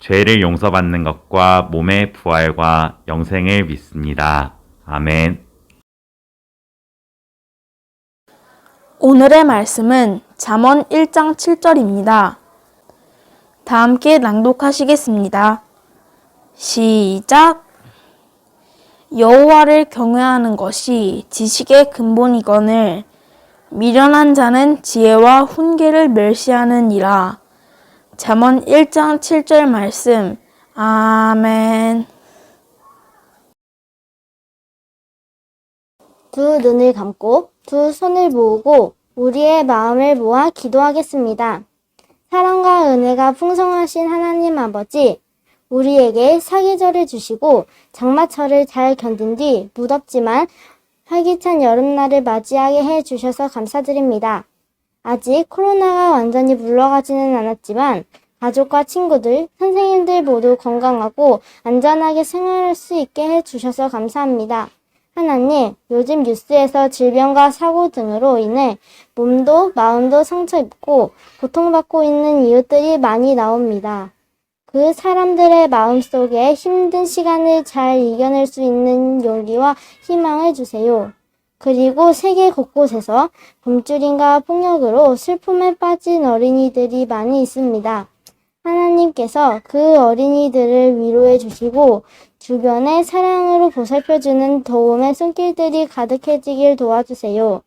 죄를 용서받는 것과 몸의 부활과 영생을 믿습니다. 아멘. 오늘의 말씀은 잠언 1장 7절입니다. 다 함께 낭독하시겠습니다. 시작. 여호와를 경외하는 것이 지식의 근본이거늘 미련한 자는 지혜와 훈계를 멸시하느니라. 잠언 1장 7절 말씀. 아멘. 두 눈을 감고 두 손을 모으고 우리의 마음을 모아 기도하겠습니다. 사랑과 은혜가 풍성하신 하나님 아버지, 우리에게 사계절을 주시고 장마철을 잘 견딘 뒤 무덥지만 활기찬 여름날을 맞이하게 해 주셔서 감사드립니다. 아직 코로나가 완전히 물러가지는 않았지만 가족과 친구들, 선생님들 모두 건강하고 안전하게 생활할 수 있게 해 주셔서 감사합니다. 하나님, 요즘 뉴스에서 질병과 사고 등으로 인해 몸도 마음도 상처 입고 고통받고 있는 이웃들이 많이 나옵니다. 그 사람들의 마음 속에 힘든 시간을 잘 이겨낼 수 있는 용기와 희망을 주세요. 그리고 세계 곳곳에서 굶주림과 폭력으로 슬픔에 빠진 어린이들이 많이 있습니다. 하나님께서 그 어린이들을 위로해 주시고 주변에 사랑으로 보살펴주는 도움의 손길들이 가득해지길 도와주세요.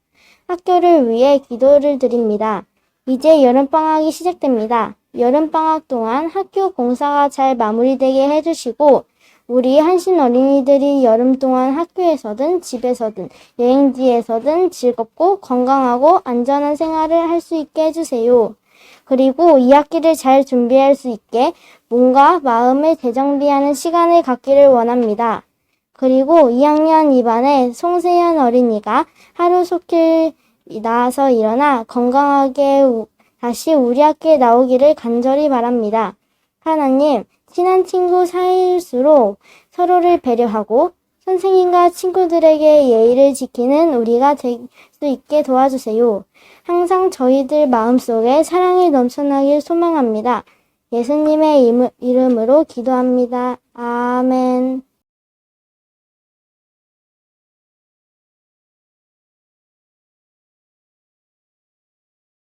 학교를 위해 기도를 드립니다. 이제 여름방학이 시작됩니다. 여름방학 동안 학교 공사가 잘 마무리되게 해주시고 우리 한신 어린이들이 여름 동안 학교에서든 집에서든 여행지에서든 즐겁고 건강하고 안전한 생활을 할 수 있게 해주세요. 그리고 2학기를 잘 준비할 수 있게 몸과 마음을 재정비하는 시간을 갖기를 원합니다. 그리고 2학년 2반의 송세현 어린이가 하루 속일 나와서 일어나 건강하게 우- 다시 우리 학교에 나오기를 간절히 바랍니다. 하나님, 친한 친구 사이일수록 서로를 배려하고 선생님과 친구들에게 예의를 지키는 우리가 될 수 있게 도와주세요. 항상 저희들 마음속에 사랑이 넘쳐나길 소망합니다. 예수님의 이름- 이름으로 기도합니다. 아멘.